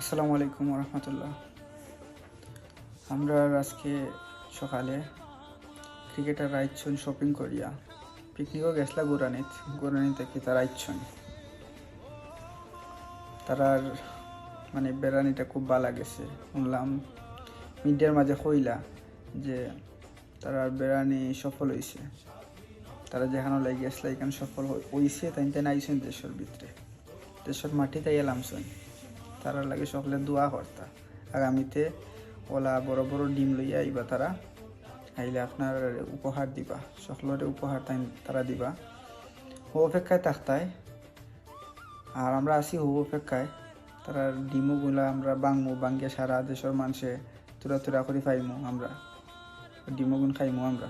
আসসালামু আলাইকুম রহমতুল্লাহ আমরা আজকে সকালে ক্রিকেটার আইছন শপিং করিয়া পিকনিকও গেছলা গুরানিত। গুরানি থেকে তার আইছন তারার মানে বেড়ানিটা খুব ভালো গেছে। শুনলাম মিডিয়ার মাঝে কইলা যে তারার বেড়ানি সফল হয়েছে তারা যেখানে লাগে গেছলা, এখানে সফল হয়েছে তাই তাই আইসন দেশের ভিতরে। দেশের মাটিতে এলামছন তারা লাগে সকলে দোয়া কর্তা। আগামীতে ওলা বড় বড় ডিম লইয়া আইবা তারা। আইলে আপনার উপহার দিবা। সকলের উপহার তাই তারা দিবা। ও অপেক্ষায় থাকতায় আর আমরা আছি হু অপেক্ষায়। তারা ডিমগুলা আমরা বাংমু বাঙ্গে সারা দেশের মানুষে তুরা তুরা করে পাইমু আমরা। ডিমগুন খাইমু আমরা।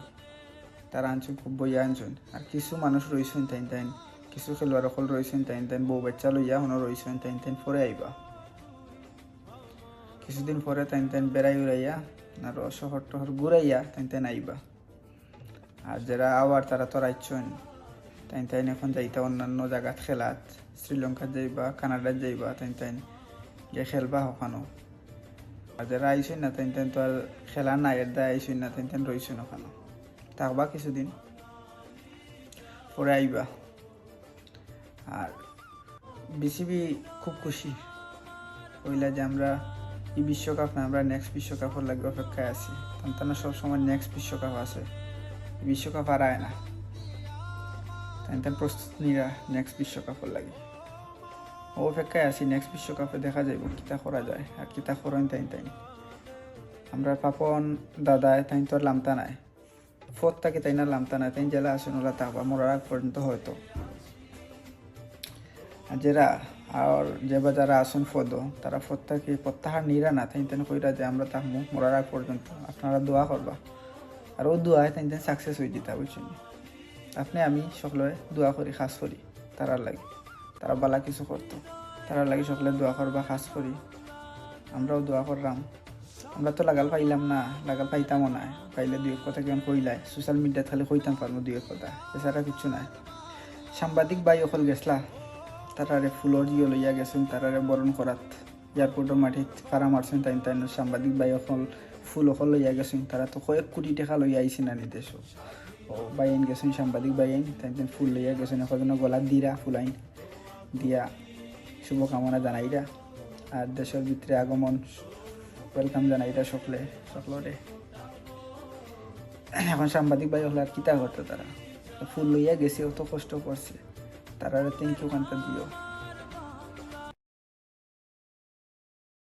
তারা আনছেন খুব বইয়া আনছেন। আর কিছু মানুষ রয়েছেন তাইন তাইন। কিছু খেলোয়াড় সকল রয়েছেন তাইন তাইন। বউ বাচ্চা লইয়া হনো রয়েছেন তাইন তাইন। পরে আইবা। কিছুদিন পরে তাইন তাইন বেড়াই উড়াইয়া, আর শহর টহর ঘুরাইয়া তাইন তাইন আইবা। আর যারা আবার তারা তো রাইছন তাইন তাইন এখন যাইতা অন্যান্য জায়গাত খেলাত শ্রীলঙ্কা যাইবা, কানাডাত যাইবা তাইন তাইন গিয়ে খেলবা ওখানো আর যারা আইসেন না তাইন তাইন তো আর খেলা নাই এর দায় আইসেন না তাইন তাইন রইছেন ওখানো থাকবা কিছুদিন, পরে আইবা। আর বিসিবি খুব খুশি কইলা যে আমরা এই বিশ্বকাপ না আমরা নেক্সট বিশ্বকাপের লাগে অপেক্ষায় আছি। তান্তানা সব সময় নেক্সট বিশ্বকাপ আছে। বিশ্বকাপ আর আয় না। তার প্রস্তুত নিরা নেক্সট বিশ্বকাপের লাগে। অপেক্ষায় আছি নেক্সট বিশ্বকাপে দেখা যাইব কিতা করা যায় আর কিতা করেন তাই তাই। আমরা পাপন দাদায় তাই তো আর লামতা নাই। ফোর থাকে তাই না লামতা নাই, তাই জেলা আসেন ওলা তাকবা মরার পর্যন্ত হয়তো। আর যারা আর যে বা যারা আসুন ফদ, তারা ফদ থাকে প্রত্যাহার নিরা না, তাই তেন কইরা যে আমরা থাকব মরার আগ পর্যন্ত আপনারা দোয়া করবা। আর ও দোয়ায় তাই তেন সাকসেস হয়ে যেতে বুঝছেন? আপনি আমি সকলে দোয়া করি, খাস করি, তারার লাগে। তারা বালা কিছু করতো, তারার লাগে সকলে দোয়া করবা, খাস করি। আমরাও দোয়া করলাম। আমরা তো লাগাল পাইলাম না, লাগাল পাইতামও না। পাইলে দুই কথা কেমন কইলাই সোশ্যাল মিডিয়াত খালি কইতাম পারব দুই কথা, এছাড়া কিছু নাই। সাংবাদিক বাই অকল গেছলা? তারারে ফুলর জিও লইয়া গেছেন, তারারে বরণ করাত এয়ারপোর্টের মাটিত পারা মারছেন তাই তাই সাংবাদিক বাই অকল ফুল অকল লইয়া গেছেন তারা তো কয়েক কোটি টাকা লইয়া আইছেন আনি দেশ বাইন গেছেন, সাংবাদিক বাইন তাই তাই ফুল লইয়া গেছেন এখন গলাত দিরা ফুলাইন দিয়া শুভকামনা জানাইরা আর দেশের ভিতরে আগমন ওয়েলকাম জানাইরা সকলে সকলরে এখন সাংবাদিক বাই হলে আর কিতা করতো তারা? ফুল লইয়া গেছে, অত কষ্ট করছে। tarara 땡큐 간단디요